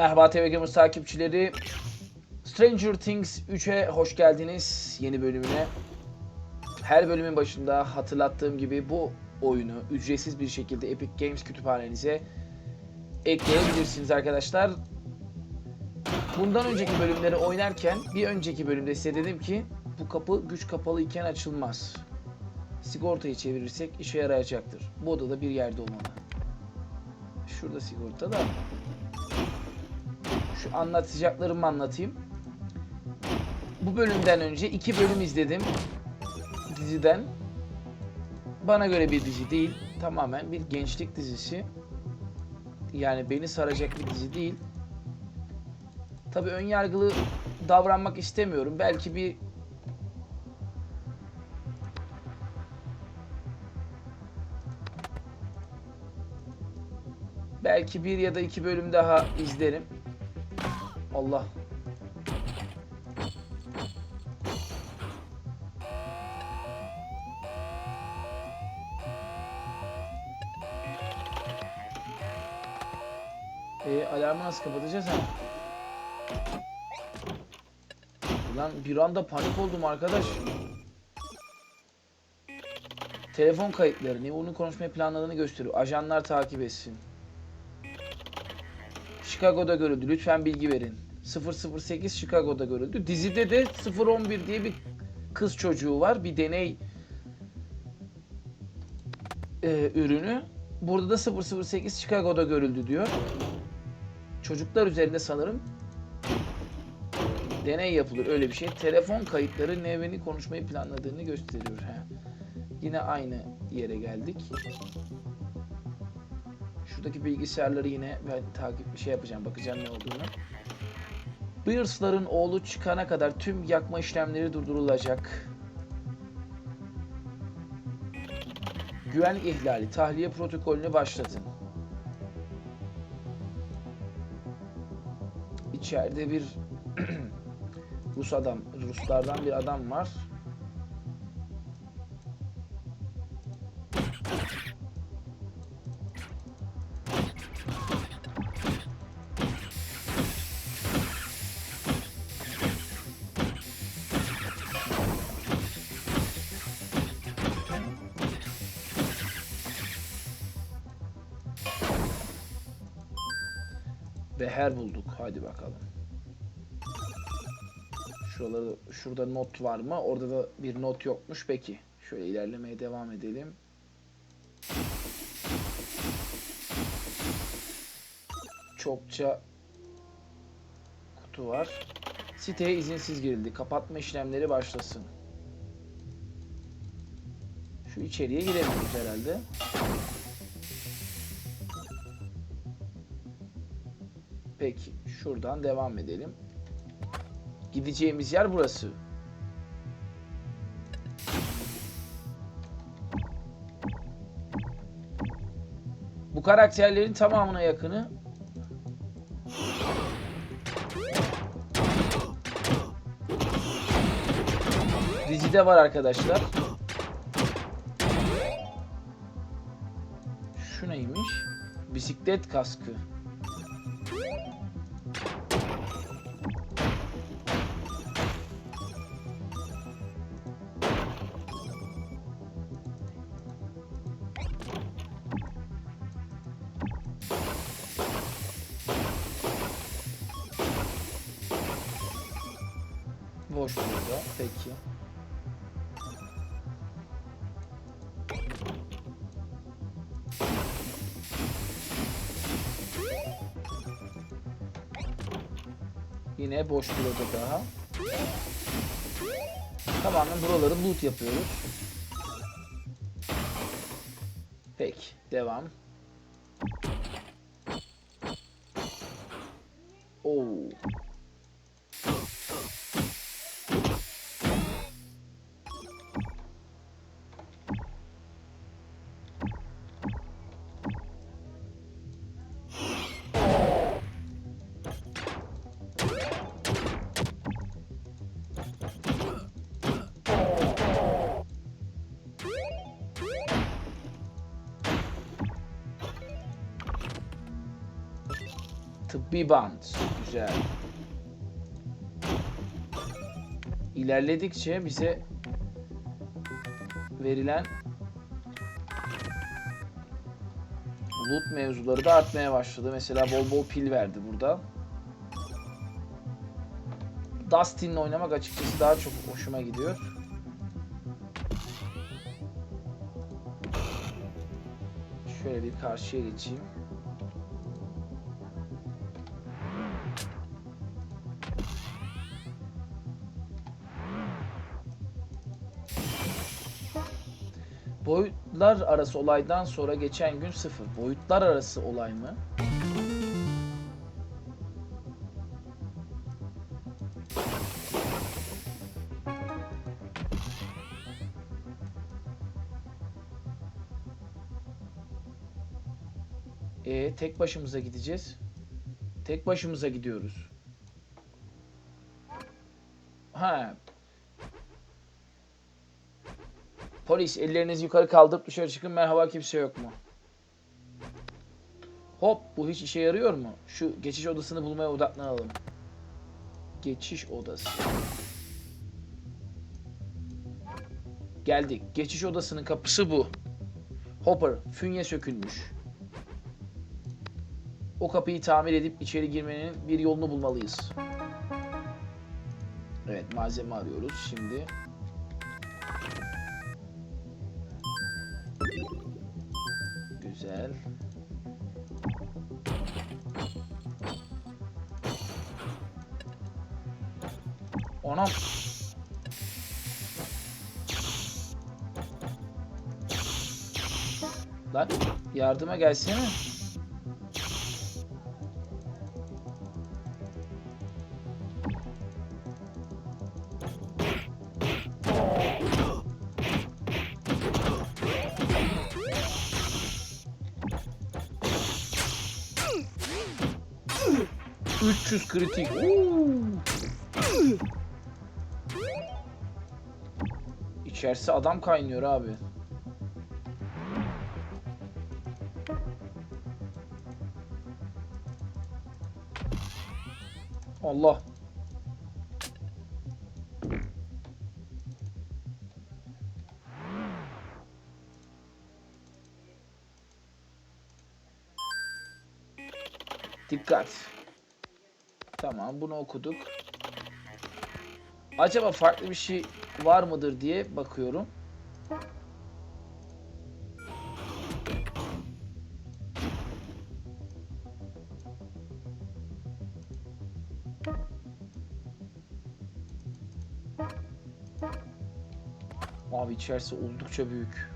Merhaba TV Gamers takipçileri. Stranger Things 3'e hoş geldiniz yeni bölümüne. Her bölümün başında hatırlattığım gibi bu oyunu ücretsiz bir şekilde Epic Games kütüphanenize ekleyebilirsiniz arkadaşlar. Bundan önceki bölümleri oynarken bir önceki bölümde size dedim ki bu kapı güç kapalı iken açılmaz. Sigortayı çevirirsek işe yarayacaktır. Bu odada bir yerde olmalı. Şurada sigorta da şu anlatacaklarımı anlatayım. Bu bölümden önce iki bölüm izledim diziden. Bana göre bir dizi değil. Tamamen bir gençlik dizisi. Yani beni saracak bir dizi değil. Tabii ön yargılı davranmak istemiyorum. Belki bir belki bir ya da iki bölüm daha izlerim. Allah. E, alarmı nasıl kapatacağız ha? Ulan bir anda panik oldum arkadaş. Telefon kayıtları. Ne onun konuşmayı planladığını gösteriyor. Ajanlar takip etsin. Chicago'da görüldü. Lütfen bilgi verin. 008 Chicago'da görüldü. Dizide de 011 diye bir kız çocuğu var. Bir deney e, ürünü. Burada da 008 Chicago'da görüldü diyor. Çocuklar üzerinde sanırım deney yapılır öyle bir şey. Telefon kayıtları Neven'i konuşmayı planladığını gösteriyor. He. Yine aynı yere geldik. Şuradaki bilgisayarları yine ben takip bir şey yapacağım. Bakacağım ne olduğunu. Bears'ların oğlu çıkana kadar tüm yakma işlemleri durdurulacak. Güvenlik ihlali. Tahliye protokolünü başlatın. İçeride bir Rus adam, Ruslardan bir adam var. Beher bulduk. Hadi bakalım. Şuralarda, şurada not var mı? Orada da bir not yokmuş. Peki. Şöyle ilerlemeye devam edelim. Çokça kutu var. Siteye izinsiz girildi. Kapatma işlemleri başlasın. Şu içeriye giremiyoruz herhalde. Peki. Şuradan devam edelim. Gideceğimiz yer burası. Bu karakterlerin tamamına yakını dizide var arkadaşlar. Şu neymiş? Bisiklet kaskı. Boş bir oda daha. Tamamen buraları loot yapıyoruz. Peki. Devam. Oo. Tıbbi bant. Güzel. İlerledikçe bize verilen loot mevzuları da artmaya başladı. Mesela bol bol pil verdi burada. Dustin'le oynamak açıkçası daha çok hoşuma gidiyor. Şöyle bir karşıya geçeyim. Boyutlar arası olaydan sonra geçen gün sıfır. Boyutlar arası olay mı? E tek başımıza gideceğiz. Tek başımıza gidiyoruz. Ha. Polis ellerinizi yukarı kaldırıp dışarı çıkın. Merhaba kimse yok mu? Hop bu hiç işe yarıyor mu? Şu geçiş odasını bulmaya odaklanalım. Geçiş odası. Geldik. Geçiş odasının kapısı bu. Hopper, fünye sökülmüş. O kapıyı tamir edip içeri girmenin bir yolunu bulmalıyız. Evet, malzeme arıyoruz şimdi. Yardıma gelsene. ...300 kritik. İçerisi adam kaynıyor abi. Allah. Dikkat. Tamam bunu okuduk. Acaba farklı bir şey var mıdır diye bakıyorum. İçerisi oldukça büyük.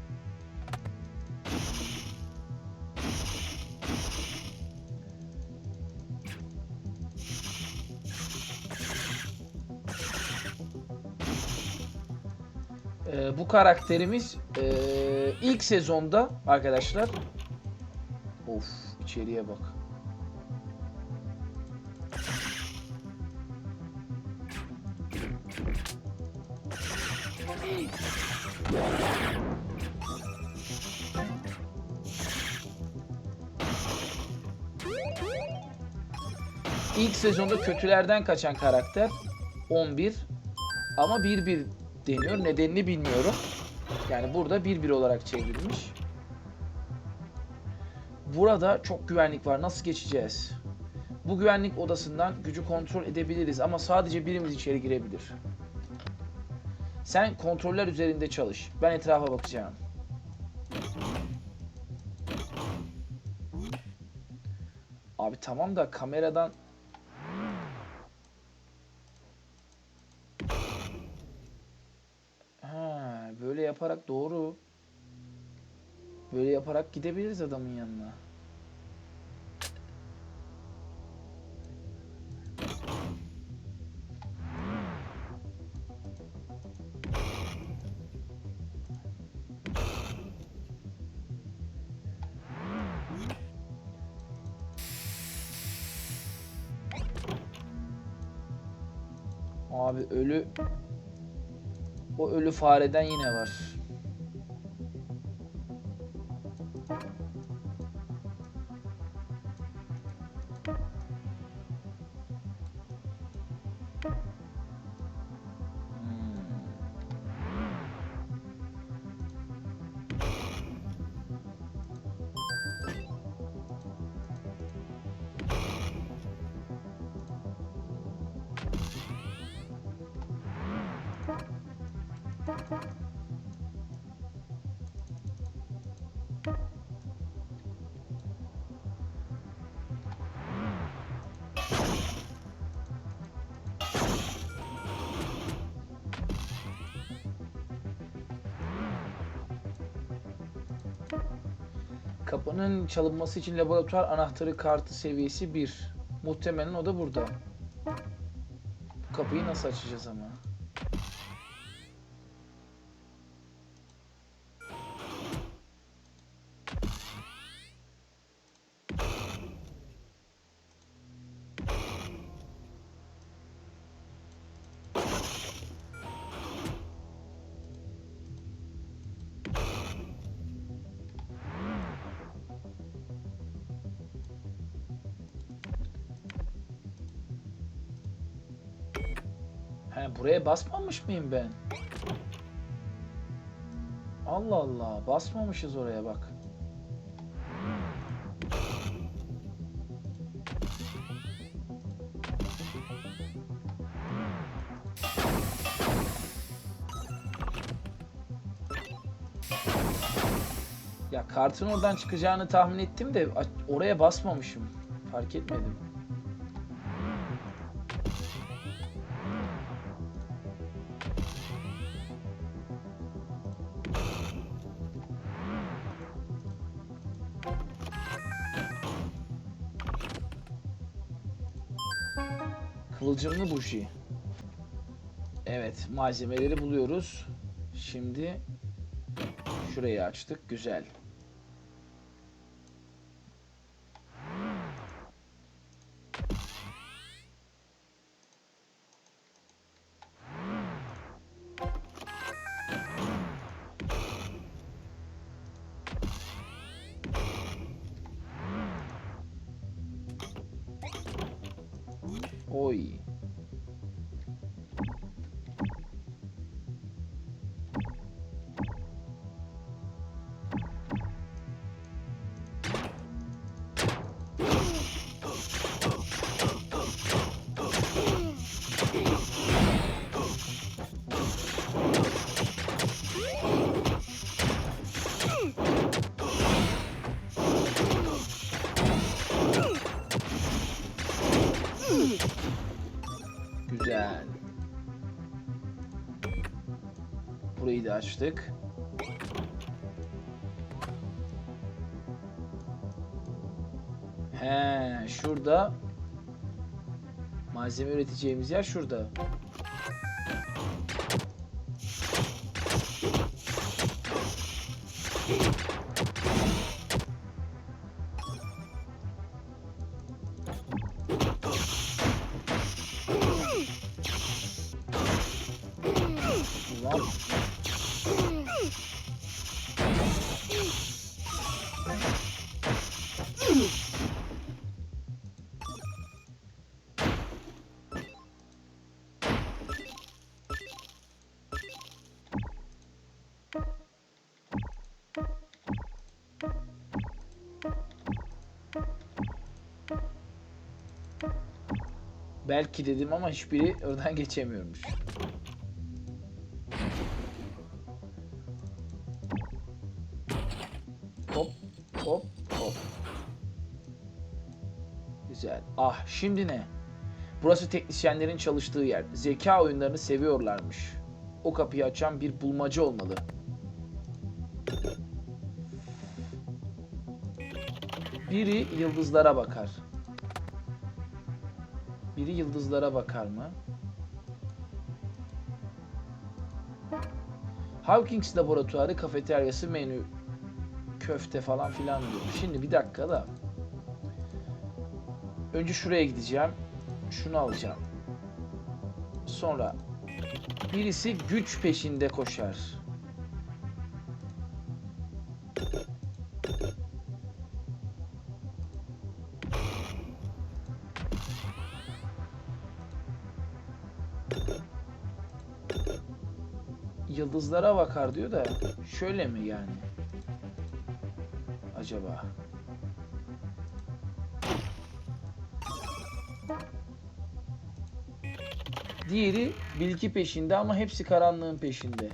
Ee, bu karakterimiz ee, ilk sezonda arkadaşlar Of içeriye bak. İlk sezonda kötülerden kaçan karakter 11 ama 1-1 deniyor. Nedenini bilmiyorum. Yani burada 1-1 olarak çevrilmiş. Burada çok güvenlik var. Nasıl geçeceğiz? Bu güvenlik odasından gücü kontrol edebiliriz ama sadece birimiz içeri girebilir. Sen kontroller üzerinde çalış. Ben etrafa bakacağım. Abi tamam da kameradan Ha, böyle yaparak doğru. Böyle yaparak gidebiliriz adamın yanına. Abi ölü o ölü fareden yine var. Kapının çalınması için laboratuvar anahtarı kartı seviyesi 1. Muhtemelen o da burada. Bu kapıyı nasıl açacağız ama? Basmamış mıyım ben? Allah Allah basmamışız oraya bak. Ya kartın oradan çıkacağını tahmin ettim de oraya basmamışım. Fark etmedim. Kıvılcımlı buji. Evet, malzemeleri buluyoruz. Şimdi şurayı açtık. Güzel. Oy. Burayı da açtık. He, şurada malzeme üreteceğimiz yer şurada. Belki dedim ama hiçbiri oradan geçemiyormuş. Hop hop hop. Güzel. Ah şimdi ne? Burası teknisyenlerin çalıştığı yer. Zeka oyunlarını seviyorlarmış. O kapıyı açan bir bulmaca olmalı. Biri yıldızlara bakar. Biri yıldızlara bakar mı? Hawkins laboratuvarı, kafeteryası, menü, köfte falan filan diyor. Şimdi bir dakika da. Önce şuraya gideceğim. Şunu alacağım. Sonra birisi güç peşinde koşar. Yıldızlara bakar diyor da şöyle mi yani? Acaba? Diğeri bilgi peşinde ama hepsi karanlığın peşinde.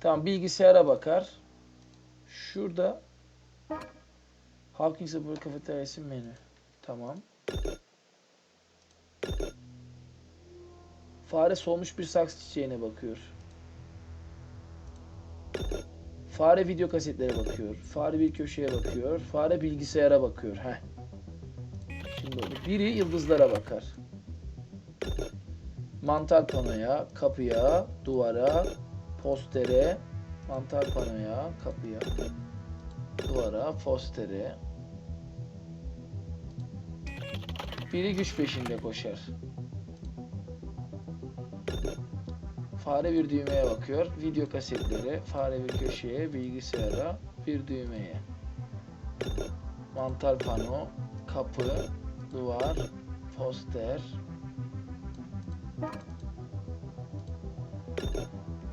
Tamam bilgisayara bakar. Şurada Hawkins Burger Kafeteryası menü. Tamam. Fare solmuş bir saksı çiçeğine bakıyor. Fare video kasetlere bakıyor. Fare bir köşeye bakıyor. Fare bilgisayara bakıyor. Heh. Şimdi oldu. Biri yıldızlara bakar. Mantar panoya, kapıya, duvara, postere, mantar panoya, kapıya, duvara, postere. Biri güç peşinde koşar. Fare bir düğmeye bakıyor. Video kasetleri, fare bir köşeye, bilgisayara, bir düğmeye. Mantar pano, kapı, duvar, poster.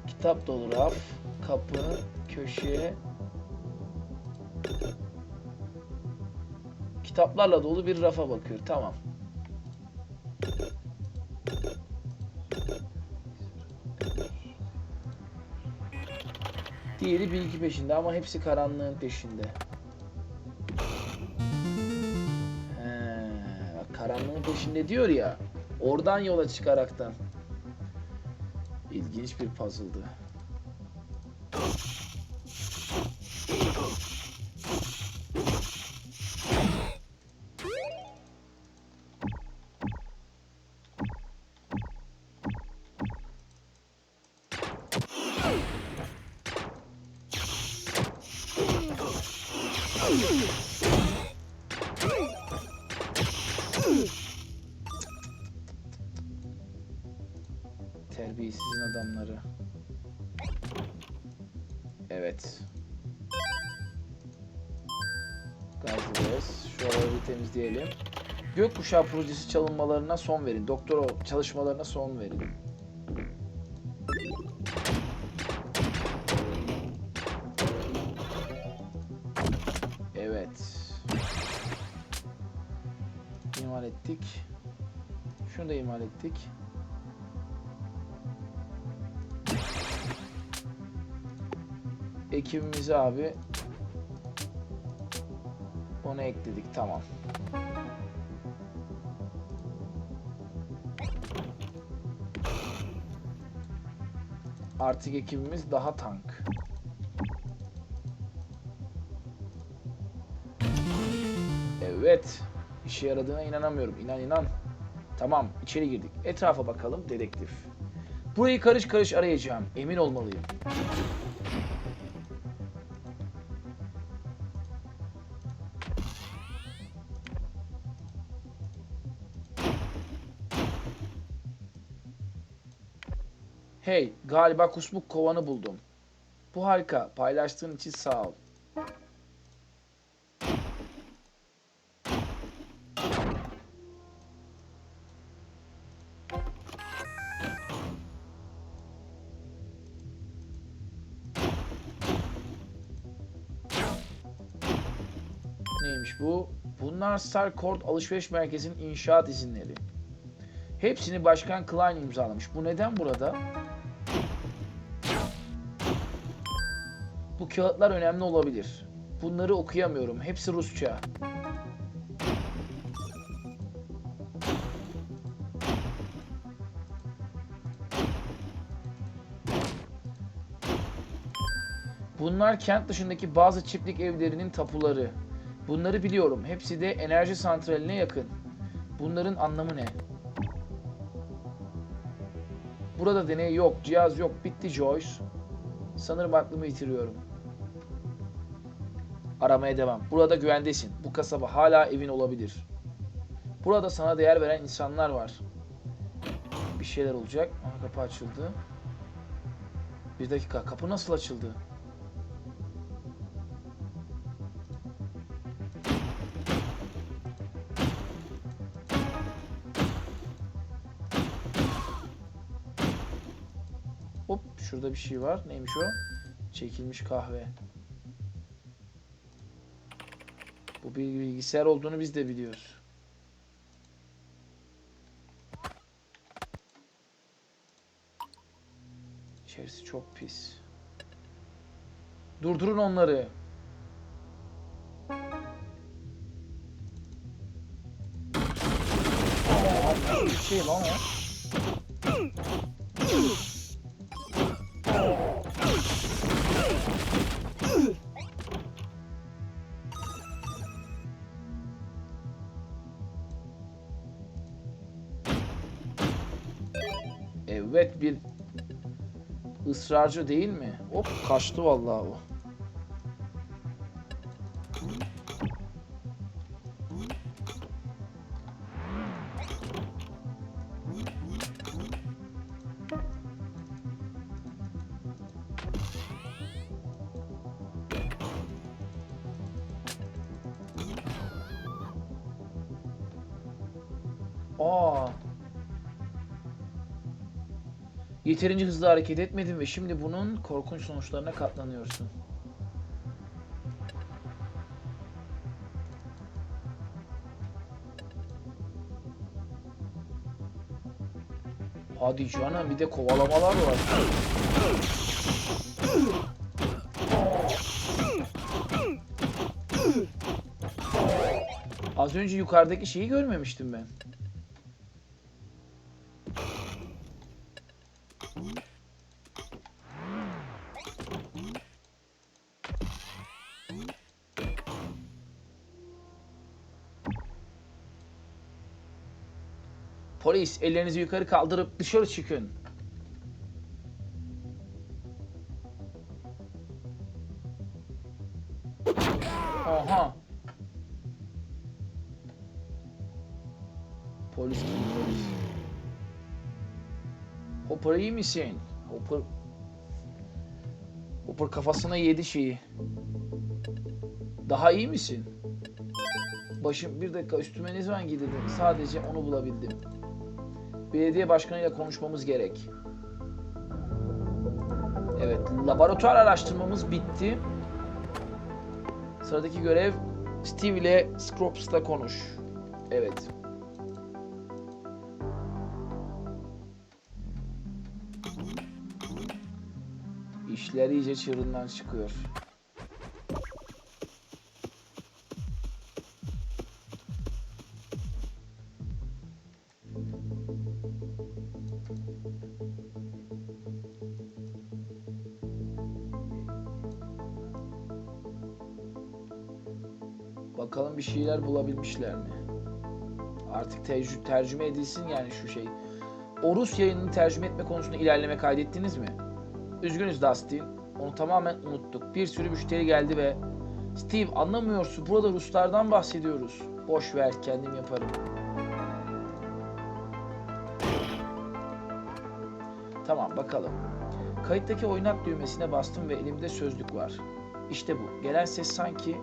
Kitap dolu raf, kapı, köşe. Kitaplarla dolu bir rafa bakıyor. Tamam. Diğeri bilgi peşinde ama hepsi karanlığın peşinde. He, karanlığın peşinde diyor ya. Oradan yola çıkaraktan. İlginç bir puzzle'dı. Temizleyelim. Gökkuşağı projesi çalınmalarına son verin. Doktora çalışmalarına son verin. Evet. İmal ettik. Şunu da imal ettik. ekibimize abi onu ekledik tamam. Artık ekibimiz daha tank. Evet. işe yaradığına inanamıyorum. İnan inan. Tamam içeri girdik. Etrafa bakalım dedektif. Burayı karış karış arayacağım. Emin olmalıyım. Hey, galiba kusmuk kovanı buldum. Bu harika. Paylaştığın için sağ ol. Neymiş bu? Bunlar Starcourt Alışveriş Merkezi'nin inşaat izinleri. Hepsini Başkan Klein imzalamış. Bu neden burada? Kağıtlar önemli olabilir. Bunları okuyamıyorum. Hepsi Rusça. Bunlar kent dışındaki bazı çiftlik evlerinin tapuları. Bunları biliyorum. Hepsi de enerji santraline yakın. Bunların anlamı ne? Burada deney yok, cihaz yok. Bitti Joyce. Sanırım aklımı yitiriyorum. Aramaya devam. Burada güvendesin. Bu kasaba hala evin olabilir. Burada sana değer veren insanlar var. Bir şeyler olacak. Aha, kapı açıldı. Bir dakika. Kapı nasıl açıldı? Hop şurada bir şey var. Neymiş o? Çekilmiş kahve. Bu bir bilgisayar olduğunu biz de biliyoruz. İçerisi çok pis. Durdurun onları. Şey lan o. ısrarcı değil mi? Hop kaçtı vallahi o. Aa. Yeterince hızlı hareket etmedin ve şimdi bunun korkunç sonuçlarına katlanıyorsun. Hadi canım bir de kovalamalar var. Az önce yukarıdaki şeyi görmemiştim ben. Polis ellerinizi yukarı kaldırıp dışarı çıkın. Aha. Polis kim polis? Hopper iyi misin? Hopper... Hopper kafasına yedi şeyi. Daha iyi misin? Başım bir dakika üstüme ne zaman giydirdin? Sadece onu bulabildim. Belediye başkanıyla konuşmamız gerek. Evet, laboratuvar araştırmamız bitti. Sıradaki görev Steve ile Scrops'la konuş. Evet. İşler iyice çığırından çıkıyor. Şeyler bulabilmişler mi? Artık tercü- tercüme edilsin yani şu şey. O Rus yayınını tercüme etme konusunda ilerleme kaydettiniz mi? Üzgünüz Dustin. Onu tamamen unuttuk. Bir sürü müşteri geldi ve Steve anlamıyorsun. Burada Ruslardan bahsediyoruz. Boş ver kendim yaparım. Tamam bakalım. Kayıttaki oynat düğmesine bastım ve elimde sözlük var. İşte bu. Gelen ses sanki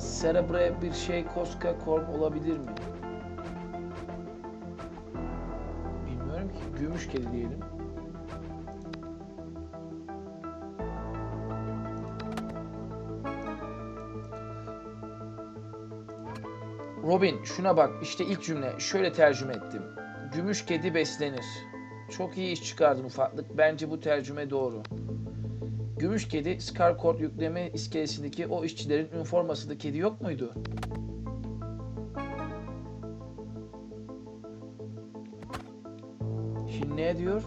Cerebre bir şey Koska Korm olabilir mi? Bilmiyorum ki. Gümüş kedi diyelim. Robin şuna bak işte ilk cümle şöyle tercüme ettim. Gümüş kedi beslenir. Çok iyi iş çıkardın ufaklık. Bence bu tercüme doğru. Gümüş kedi Scarcourt yükleme iskelesindeki o işçilerin üniformasında kedi yok muydu? Şimdi ne diyor?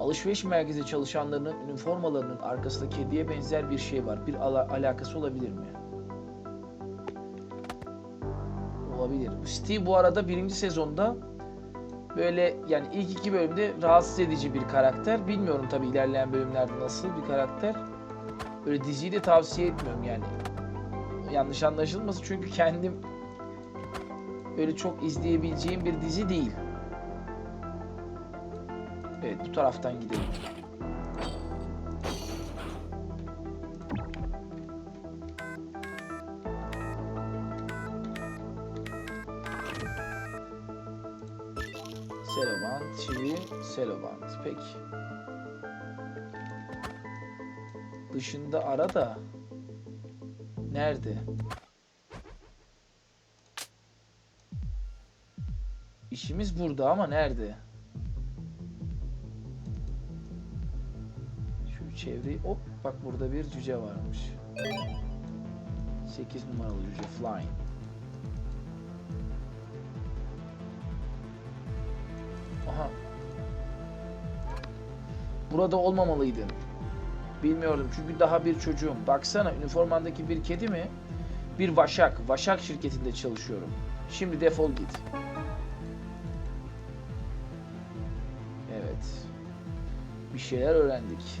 Alışveriş merkezi çalışanlarının üniformalarının arkasında kediye benzer bir şey var. Bir ala- alakası olabilir mi? Olabilir. Steve bu arada birinci sezonda böyle yani ilk iki bölümde rahatsız edici bir karakter. Bilmiyorum tabi ilerleyen bölümlerde nasıl bir karakter. Böyle diziyi de tavsiye etmiyorum yani. Yanlış anlaşılmasın çünkü kendim böyle çok izleyebileceğim bir dizi değil. Evet bu taraftan gidelim. Peki. Dışında ara da nerede? İşimiz burada ama nerede? Şu çevreyi. Hop bak burada bir cüce varmış. 8 numaralı cüce Flying. Burada olmamalıydın. Bilmiyorum çünkü daha bir çocuğum. Baksana üniformandaki bir kedi mi? Bir vaşak. Vaşak şirketinde çalışıyorum. Şimdi defol git. Evet. Bir şeyler öğrendik.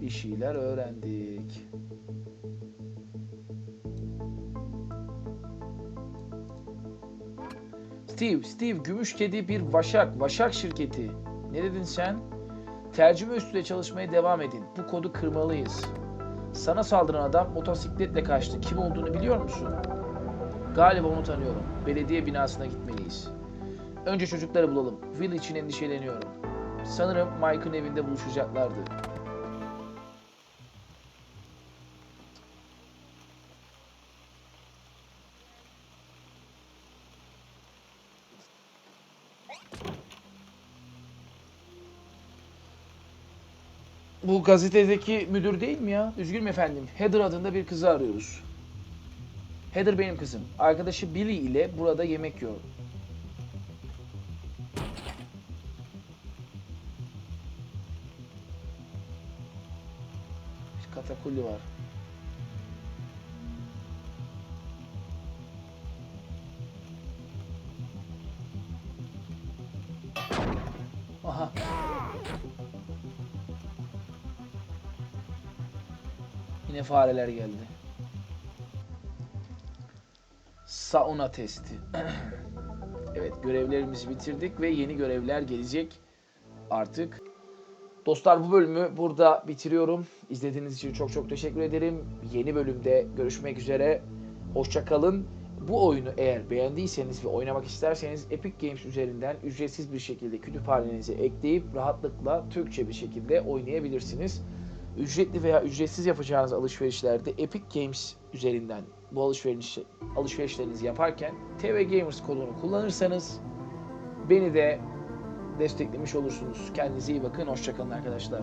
Bir şeyler öğrendik. Steve, Steve, gümüş kedi bir vaşak, vaşak şirketi. Ne dedin sen? Tercüme üstüne çalışmaya devam edin. Bu kodu kırmalıyız. Sana saldıran adam motosikletle kaçtı. Kim olduğunu biliyor musun? Galiba onu tanıyorum. Belediye binasına gitmeliyiz. Önce çocukları bulalım. Will için endişeleniyorum. Sanırım Mike'ın evinde buluşacaklardı. Gazetedeki müdür değil mi ya? Üzgünüm efendim. Heather adında bir kızı arıyoruz. Heather benim kızım. Arkadaşı Billy ile burada yemek yiyor. Katakulli var. Aha. Yine fareler geldi. Sauna testi. evet görevlerimizi bitirdik ve yeni görevler gelecek artık. Dostlar bu bölümü burada bitiriyorum. İzlediğiniz için çok çok teşekkür ederim. Yeni bölümde görüşmek üzere. Hoşça kalın. Bu oyunu eğer beğendiyseniz ve oynamak isterseniz Epic Games üzerinden ücretsiz bir şekilde kütüphanenize ekleyip rahatlıkla Türkçe bir şekilde oynayabilirsiniz. Ücretli veya ücretsiz yapacağınız alışverişlerde Epic Games üzerinden bu alışveriş alışverişlerinizi yaparken TV Gamers kodunu kullanırsanız beni de desteklemiş olursunuz. Kendinize iyi bakın. Hoşçakalın arkadaşlar.